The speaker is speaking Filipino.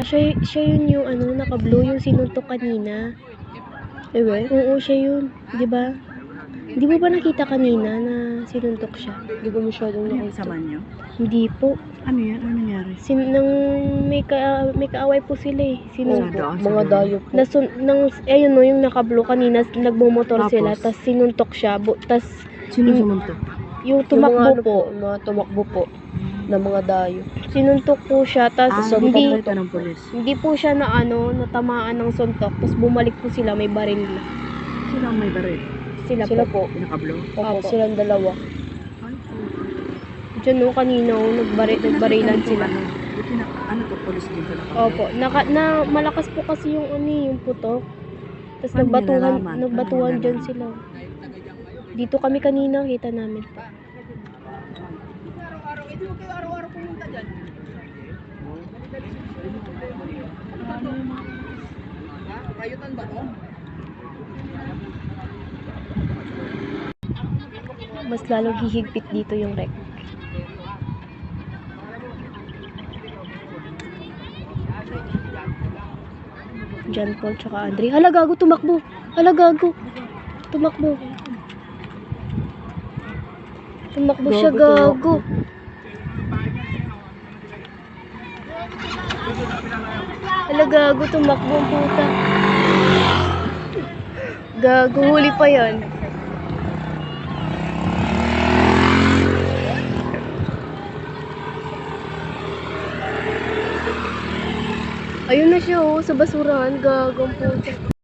siya, siya yun yung ano, naka-blue, yung sinuntok kanina. Ewe? Oo, siya yun. Di ba? Hindi mo ba nakita kanina na sinuntok siya? Hindi ko masyadong Ano yung nakita. sama niyo? Hindi po. Ano yan? Ano nangyari? Sin, nang may, ka, may kaaway po sila eh. Sinuntok. mga dulo. dayo po. Nasun, nang, ayun no, yung naka-blue kanina, nagmumotor Tapos? sila, tas sinuntok siya, bu, tas Sino Yung- sumuntok? yung Yung tumakbo mga ano po, mga tumakbo po na mga dayo. sinuntok po siya, tas Ah, hindi, hindi ng polis. hindi po siya na ano, natamaan ng suntok, tas bumalik po sila, may baril na. Ang may baril? Sila, Sila po. po. Pinaka-blow? Opo, Opo. silang dalawa. Diyan no, kanina, oh, nagbari, nagbarilan sila. Ano, buti na, ano to, polis din pala. Opo, naka, na, malakas po kasi yung ano eh, yung putok. Tapos nagbatuhan, nagbatuhan dyan sila. Dito kami kanina, kita namin po. Mas lalong hihigpit dito yung rec. John Paul tsaka Andre. Hala gago, tumakbo. Hala gago. Tumakbo. Tumakbo siya Gago, Hala gago, tumakbo ang puta. Gago, huli pa yan. Ayun na siya oh, sa basurahan, gago ang puta.